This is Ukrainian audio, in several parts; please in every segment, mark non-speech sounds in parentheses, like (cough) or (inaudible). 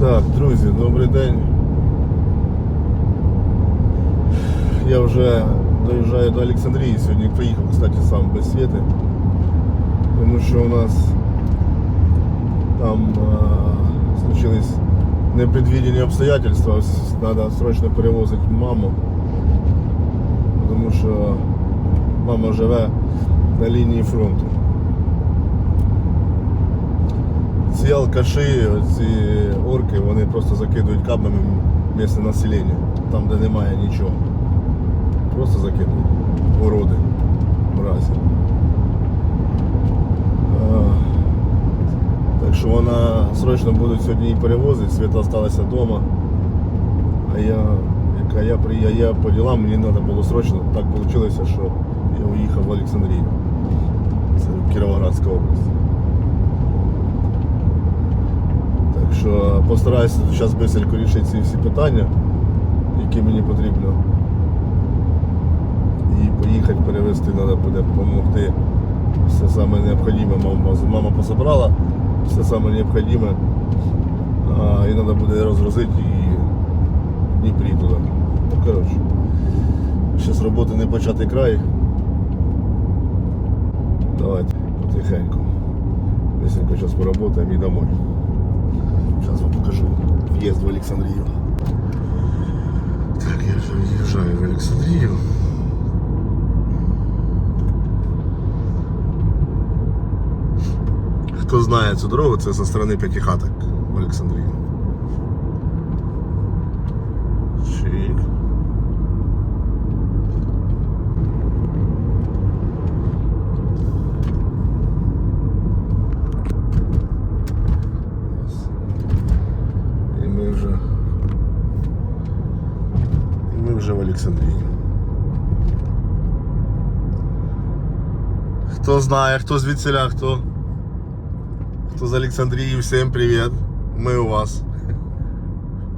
Так, друзі, добрий день. Я вже доїжджаю до Олександрії. Сьогодні приїхав, кстати, сам без світи. Тому що у нас там а, случились непредвидені обстоятельства. Треба срочно перевозити маму. Тому що мама живе на лінії фронту. Ці алкаші, ці орки, вони просто закидують кабами місце населення, там де немає нічого. Просто закидують. Уроди. Мразі. Так що вона срочно будуть сьогодні її перевозити, Свята залишилася вдома. А я, яка я, я, я по ділам, мені треба було срочно. Так вийшло, що я уїхав в Олександрію. Це Кіровоградська область. Так що постараюся зараз швидко рішити ці всі питання, які мені потрібно. І поїхати перевезти треба буде допомогти. Все саме необхідне. Мама, мама пособрала, все саме необхідне. І треба буде розгрузити і Дніпрі туди. Ну, коротше. Зараз роботи не початий край. Давайте потихеньку. Быстренько сейчас поработаем и домой. Сейчас вам покажу въезд в Александрию. Так, я вже въезжаю в Александрию. Хто знає цю дорогу, це зі сторони П'ятихаток в Олександрію. Хто знає, хто звідсіля, хто. Хто з Олександрії, всім привіт. Ми у вас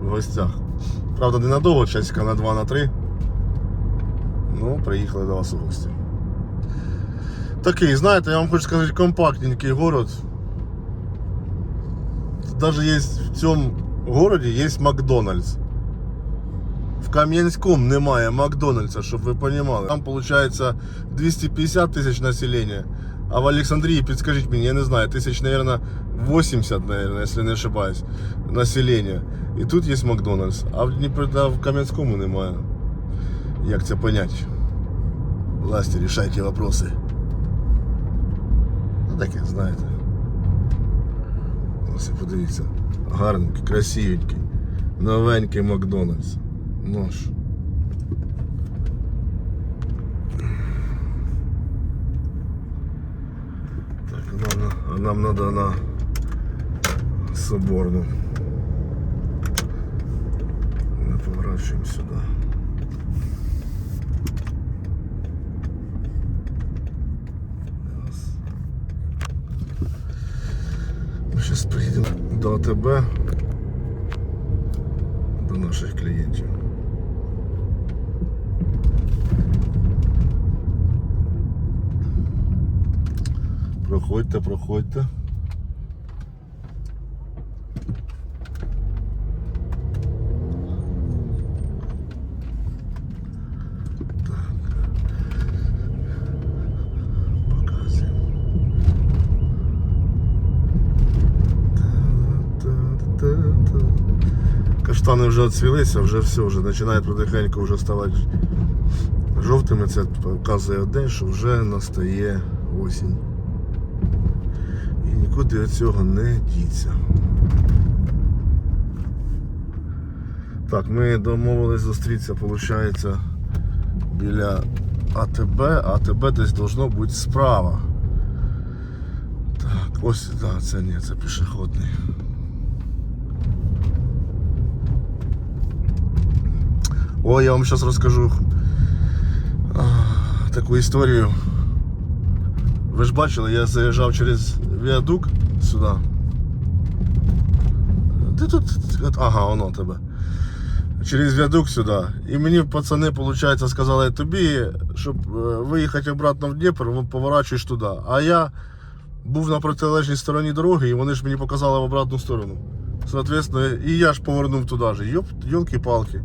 в гостях. Правда, ненадовго, часика на 2 на 3. Ну, приїхали до вас у гості. Такий, знаєте, я вам хочу сказати, компактненький город. Даже есть в цьому городі є Макдональдс. В Кам'янському немає Макдональдса, щоб ви розуміли. Там виходить 250 тисяч населення. А в Олександрії, підскажіть мені, я не знаю, тисяч, наверное, 80, наверное, если не ошибаюсь, населення. І тут є Макдональдс, а в Дніпро, да, в Кам'янському немає. Як це понять? Власті, рішайте вопроси. Ну таке, знаєте. Ось і подивіться. Гарненький, красивенький, новенький Макдональдс. Ну ж. Так, нам, на- а нам надо на Соборну. Мы поворачиваем сюда. Раз. Ми зараз приїдемо до АТБ, до наших клієнтів. Проходьте, проходьте. Каштани вже відцвілися, вже все, вже починає потихеньку вже ставати жовтими. Це показує одне, що вже настає осінь. Нікуди від цього не діться. Так, ми домовились зустрітися, виходить, біля АТБ, АТБ десь должно бути справа. Так, ось, да, це ні, це пішохідний. О, я вам зараз розкажу таку історію. Ви ж бачили, я заїжджав через віадук сюди. Ти тут. Ага, воно тебе. Через віадук сюди. І мені пацани, виходить, сказали, тобі, щоб е, виїхати обратно в Дніпро, ви поворачуєш туди. А я був на протилежній стороні дороги, і вони ж мені показали в обратну сторону. Соответственно, і я ж повернув туди ж. Йоп, йолки-палки.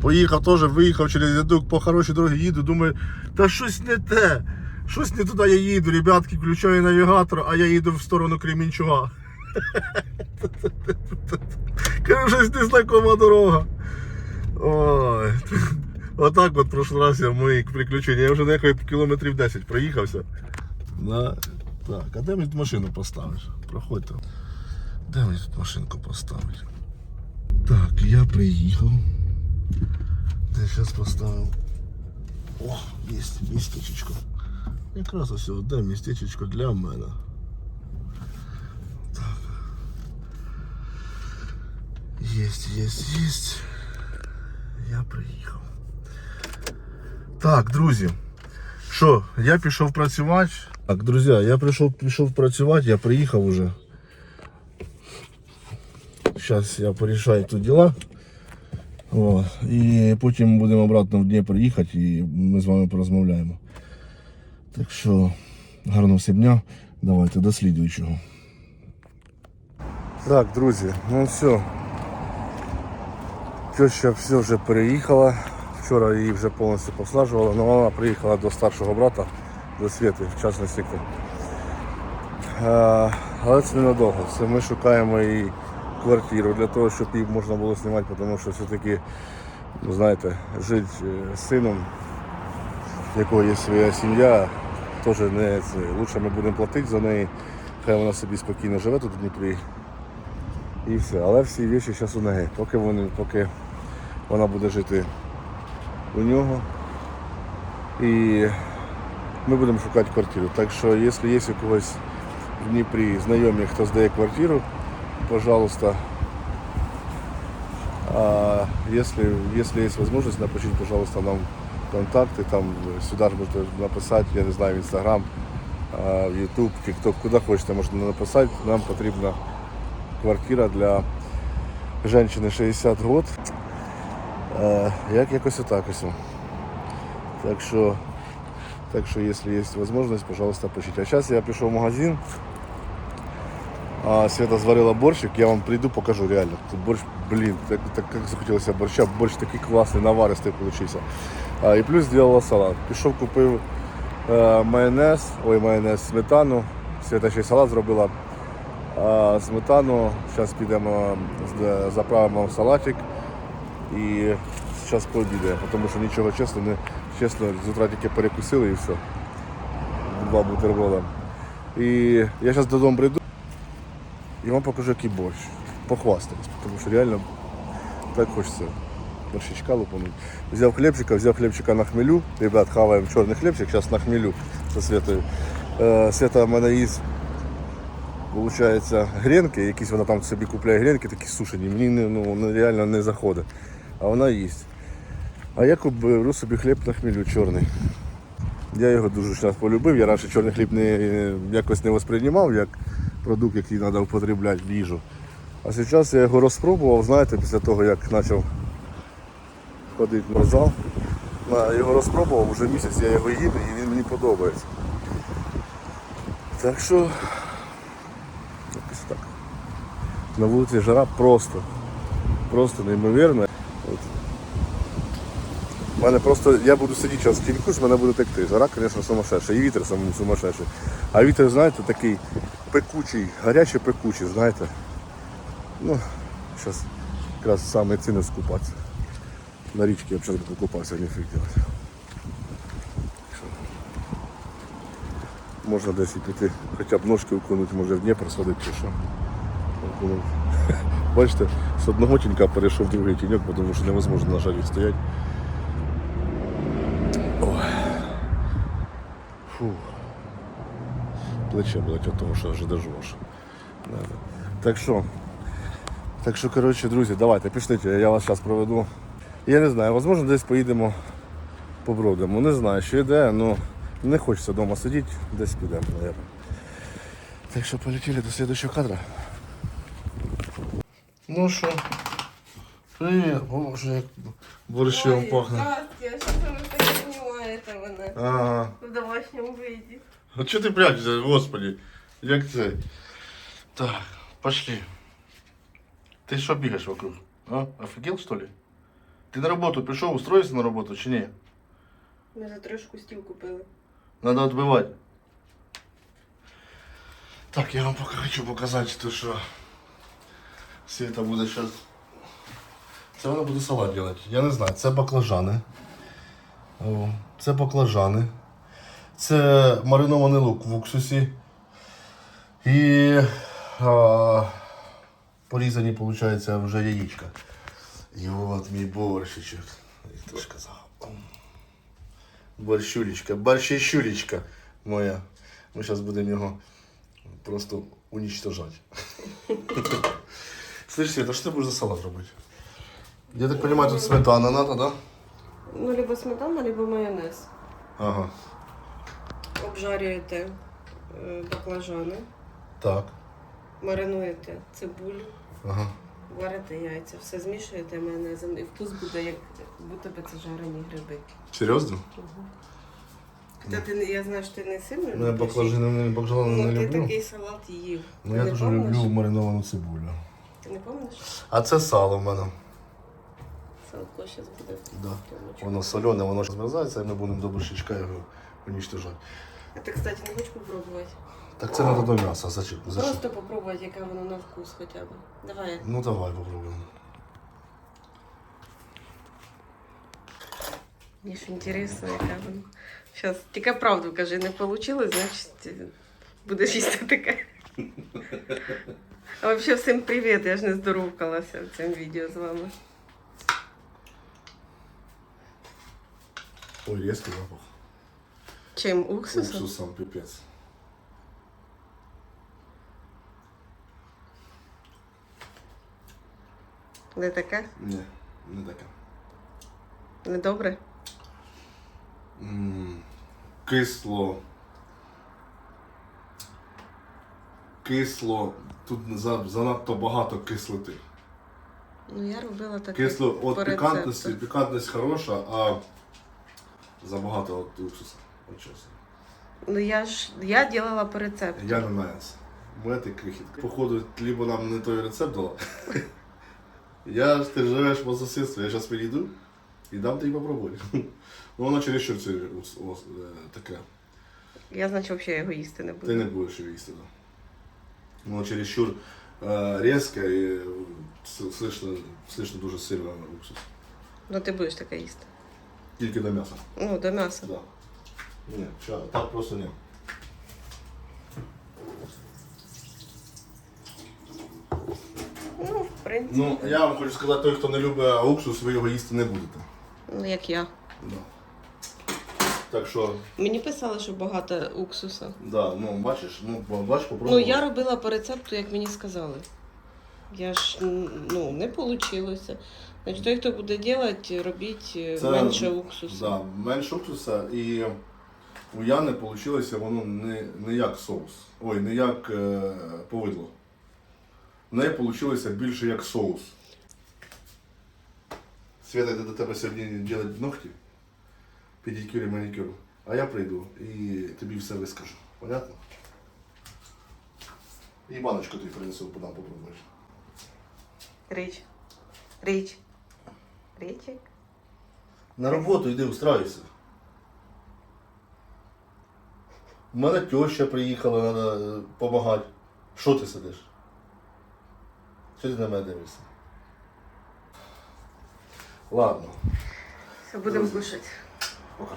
Поїхав теж, виїхав через ядок по хорошій дорогі, їду, думаю, та щось не те. Щось не туди я їду, ребятки, включаю навігатор, а я їду в сторону Кремінчуга. Кажу, щось незнакома дорога. Ой. Отак от прошлий раз я мої приключення. Я вже деколи кілометрів 10 проїхався. На... Так, а де мені тут машину поставиш? Проходьте. Де мені тут машинку поставити? Так, я приїхав. Де зараз поставив? О, є містечко. Якраз ось де містечко для мене. Так. Єсть, єсть, єсть. Я приїхав. Так, друзі. Що, я пішов працювати. Так, друзі, я прийшов, пішов працювати, я приїхав уже. Зараз я порішаю тут діла. О, і потім будемо обратно в Дніпро їхати і ми з вами порозмовляємо. Так що, гарного всім дня. Давайте до слідуючого. Так, друзі, ну все. Теща все вже переїхала. Вчора її вже повністю послажувала, але вона приїхала до старшого брата, до Світи, в частний сектор. Е, Але це ненадовго. Це ми шукаємо їй квартиру для того, щоб її можна було знімати, тому що все-таки, ну, знаєте, жити е, з сином, в якого є своя сім'я, теж не це. Лучше ми будемо платити за неї, хай вона собі спокійно живе тут в Дніпрі. І все. Але всі речі зараз у неї. Поки вони, поки вона буде жити у нього. І ми будемо шукати квартиру. Так що, якщо є у когось в Дніпрі знайомі, хто здає квартиру, пожалуйста. А если, если есть возможность, пожалуйста, нам контакты, там сюда же можете написать, я не знаю, в Инстаграм, а, в YouTube, TikTok, куда хочете, можете написать. Нам потрібна квартира для жінки 60 років. Як якось отак ось. Так що, так що, якщо є можливість, пожалуйста, пишіть. А зараз я пішов в магазин. А Света зварила борщик, я вам прийду, покажу реально. Тут борщ, блін, так, так як захотілося борща, борщ такий класний, наваристий получився. А, і плюс зробила салат. Пішов, купив е, майонез, ой, майонез, сметану. Света ще салат зробила. А, сметану, зараз підемо, з- заправимо в салатик і зараз пообідаємо, тому що нічого чесно, не, чесно, з утра тільки перекусили і все. Два бутерброда. І я зараз додому прийду і вам покажу, який борщ. Похвастаюсь, тому що реально так хочеться борщичка лупануть. Взяв хлібчика, взяв хлібчика на хмелю. Ребят, хаваємо чорний хлібчик, зараз на хмелю зі Святою. Е, Свята в мене їсть, виходить, гренки, якісь вона там собі купляє гренки, такі сушені, мені не, ну, реально не заходить. А вона їсть. А я беру собі хліб на хмелю чорний. Я його дуже зараз полюбив. Я раніше чорний хліб не, якось не восприймав як продукт, який треба употребляти в їжу. А зараз я його розпробував, знаєте, після того, як почав ходити на зал. Я його розпробував, вже місяць я його їду і він мені подобається. Так що якось так. На вулиці жара просто, просто неймовірна. От. У мене просто, я буду сидіти зараз в тіньку, мене буде текти. Жара, звісно, сумасшедша. І вітер сумасшедший. А вітер, знаєте, такий пекучий, гарячий пекучий, знаєте. Ну, зараз якраз саме ціни скупатися. На річці я взагалі покупався, не фіг делать. Можна десь і піти, хоча б ножки окунути, може в Дніпро сходити чи що. (laughs) Бачите, з одного тінька перейшов в другий тіньок, тому що невозможно на жарі стояти. Ой. Плече болить від того, що вже доживеш. Так що, так що, коротше, друзі, давайте, пішліть, я вас зараз проведу. Я не знаю, можливо, десь поїдемо побродимо. Не знаю, що йде, але не хочеться вдома сидіти, десь підемо, мабуть. Так що полетіли до слідчого кадра. Ну що, привіт, боже, як борщом пахне. Здравствуйте, а что же так понимаете мене Ага. в домашньому виді? А чого ти прячешся, господи? Як це? Так, пошли. Ты что бегаешь вокруг? А? Офигел, что ли? Ты на работу пришел, устроился на работу, чи ні? Ми за трошку стіл купили. Надо отбивать. Так, я вам пока хочу показати, то, що Света буде зараз. Це вона буде салат робити. Я не знаю, це баклажани. О, це баклажани. Це маринований лук в уксусі. І а, порізані, виходить, вже яєчка. І от мій борщичок. Я теж казав. Борщулечка, борщищулечка моя. Ми зараз будемо його просто уничтожати. (laughs) Слышь, Света, що ти будеш за салат робити? Я так розумію, тут сметана надо, да? Ну, либо сметана, либо майонез. Ага. Обжарюєте е, баклажани, Так. маринуєте цибулю, Ага. варите яйця, все змішуєте майонезом і вкус буде як будто би це жарені гриби. Серйозно? Та ти не- я знаю, що ти не сильно Ну, я любиш. баклажани не, баклажани Ну, не ти люблю. такий салат їв. Ну Ти я не дуже помниш? люблю мариновану цибулю. Ти не пам'ятаєш? А це сало в мене. Салко зараз буде. Да. Воно солене, воно ж змерзається, і ми будемо до борщичка його уничтожати. А ти, кстати, не хочеш попробувати? Так це треба до м'яса. Зачем? Зачем? Просто попробувати, яка вона на вкус хоча б. Давай. Ну давай попробуємо. Мені ж інтересно, яка вона. Зараз, тільки правду кажи, не вийшло, значить е, будеш їсти таке. А взагалі всім привіт, я ж не здоровкалася в цьому відео з вами. Ой, різкий запах. Чим уксусом? Уксусом, пипець. Не таке? Ні, не таке. Не добре? М, Кисло. Кисло. Тут за- занадто багато кислоти. Ну я робила таке. Кисло, от по пікантності, пікантність хороша, а забагато от уксуса. Чесно. Ну я ж я делала по рецепту. Я не нравится. Моя ти крихіт. Походу, либо нам не той рецепт дала. (laughs) Я ж ти живеш по сусідству, я зараз підійду і дам тобі попробувати. Ну воно чересчур це ос- ос- е, таке. Я, значить, взагалі його їсти не буду. Ти не будеш його їсти, да. Воно чересчур е, різке і слышно, слышно дуже сильно уксус. Ну ти будеш таке їсти. Тільки до м'яса. Ну, до м'яса. Да. Ні, ща, так просто ні. Ну, в принципі. Ну, я вам хочу сказати, той, хто не любить уксус, ви його їсти не будете. Ну, як я. Да. Так що, Мені писали, що багато уксуса. да, ну бачиш, ну бач, Ну, я робила по рецепту, як мені сказали. Я ж ну, не вийшло. Значить, той, хто буде робити, робіть е, Це- менше уксусу. Да, менше уксуса і у Яни вийшло воно не, не як соус. Ой, не як е, повидло. В неї вийшло більше як соус. Свята йде до тебе сьогодні робити ногті, педикюр і манікюр. А я прийду і тобі все вискажу. Понятно? І баночку тобі принесу, подам попробуєш. Річ. Річ. Річик. На роботу йди устраюйся. У мене теща приїхала, треба допомагати. Що ти сидиш? Що ти на мене дивишся? Ладно, Все, будемо кушати. пока.